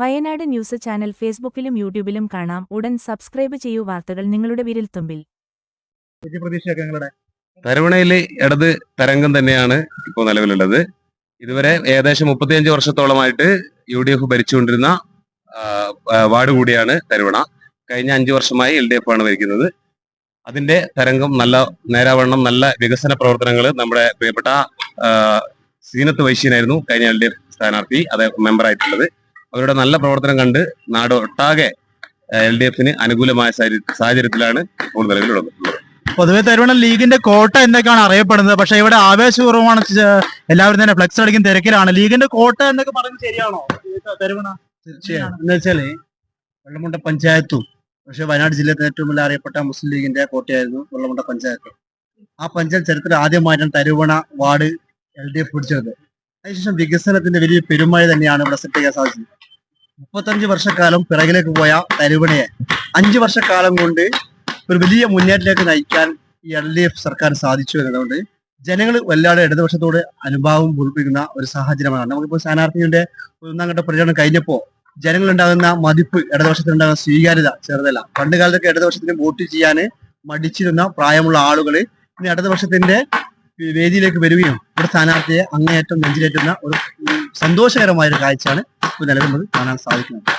Wayanad news channel ഫേസ്ബുക്കിലും യൂട്യൂബിലും കാണാം. ഉടൻ സബ്സ്ക്രൈബ് ചെയ്യൂ വാർത്തകൾ നിങ്ങളുടെ വിരൽത്തുമ്പിൽ തുമ്പിൽ. തരുവണയിലെ ഇടത് തരംഗം തന്നെയാണ് ഇപ്പോൾ നിലവിലുള്ളത്. ഇതുവരെ ഏകദേശം മുപ്പത്തിയഞ്ച് വർഷത്തോളമായിട്ട് യു ഡി എഫ് ഭരിച്ചുകൊണ്ടിരുന്ന വാർഡ് കൂടിയാണ് തരുവണ കഴിഞ്ഞ അഞ്ചു വർഷമായി എൽ ഡി എഫ് ആണ് ഭരിക്കുന്നത്. അതിന്റെ തരംഗം നല്ല നേരാവണ്ണം നല്ല വികസന പ്രവർത്തനങ്ങൾ നമ്മുടെ പ്രിയപ്പെട്ട സീനത്ത് വൈശ്യനായിരുന്നു. കഴിഞ്ഞ എൽ ഡി എഫ് സ്ഥാനാർത്ഥി അത് മെമ്പറായിട്ടുള്ളത്. അവരുടെ നല്ല പ്രവർത്തനം കണ്ട് നാട് ഒട്ടാകെ എൽ ഡി എഫിന് അനുകൂലമായ സാഹചര്യ- സാഹചര്യത്തിലാണ് ഇപ്പോൾ നിലവിലുള്ളത്. പൊതുവെ തരുവണ ലീഗിന്റെ കോട്ട എന്നൊക്കെയാണ് അറിയപ്പെടുന്നത്. പക്ഷെ ഇവിടെ ആവേശപൂർവമാണ് എല്ലാവരും തന്നെ ഫ്ലെക്സ് അടിക്കും തിരക്കിലാണ്. ലീഗിന്റെ കോട്ട എന്നൊക്കെ പറയുന്നത് ശരിയാണോ? തരുവണ എന്ന് വെച്ചാൽ വെള്ളമുണ്ട പഞ്ചായത്തും പക്ഷെ വയനാട് ജില്ലയിലെ ഏറ്റവും വലിയ അറിയപ്പെട്ട മുസ്ലിം ലീഗിന്റെ കോട്ടയായിരുന്നു വെള്ളമുണ്ട പഞ്ചായത്ത്. ആ പഞ്ചായത്ത് ചരിത്രം ആദ്യമായിട്ടാണ് Tharuvana ward L D F പിടിച്ചത് അതിനുശേഷം വികസനത്തിന്റെ വലിയ പെരുമഴ തന്നെയാണ് ഇവിടെ സൃഷ്ടിക്കാൻ സാധിച്ചത്. മുപ്പത്തഞ്ച് വർഷക്കാലം പിറകിലേക്ക് പോയ തരുവണയെ അഞ്ച് വർഷക്കാലം കൊണ്ട് ഒരു വലിയ മുന്നേറ്റത്തിലേക്ക് നയിക്കാൻ ഈ എൽ ഡി എഫ് സർക്കാർ സാധിച്ചു എന്നതുകൊണ്ട് ജനങ്ങൾ വല്ലാതെ ഇടതുപക്ഷത്തോട് അനുഭാവം പൂർപ്പിക്കുന്ന ഒരു സാഹചര്യമാണ്. നമുക്കിപ്പോൾ സ്ഥാനാർത്ഥിയുടെ ഒന്നാം ഘട്ട പ്രചരണം കഴിഞ്ഞപ്പോ ജനങ്ങളുണ്ടാകുന്ന മതിപ്പ് ഇടതുപക്ഷത്തിനുണ്ടാകുന്ന സ്വീകാര്യത ചെറുതല്ല. പണ്ട് കാലത്തൊക്കെ ഇടതുപക്ഷത്തിന് വോട്ട് ചെയ്യാൻ മടിച്ചിരുന്ന പ്രായമുള്ള ആളുകൾ ഇനി ഇടതുപക്ഷത്തിന്റെ വേദിയിലേക്ക് വരികയും ഒരു സ്ഥാനാർത്ഥിയെ അങ്ങേയറ്റം നെഞ്ചിലേറ്റുന്ന ഒരു സന്തോഷകരമായ ഒരു കാഴ്ചയാണ് നിലവിൽ നമുക്ക് കാണാൻ സാധിക്കുന്നത്.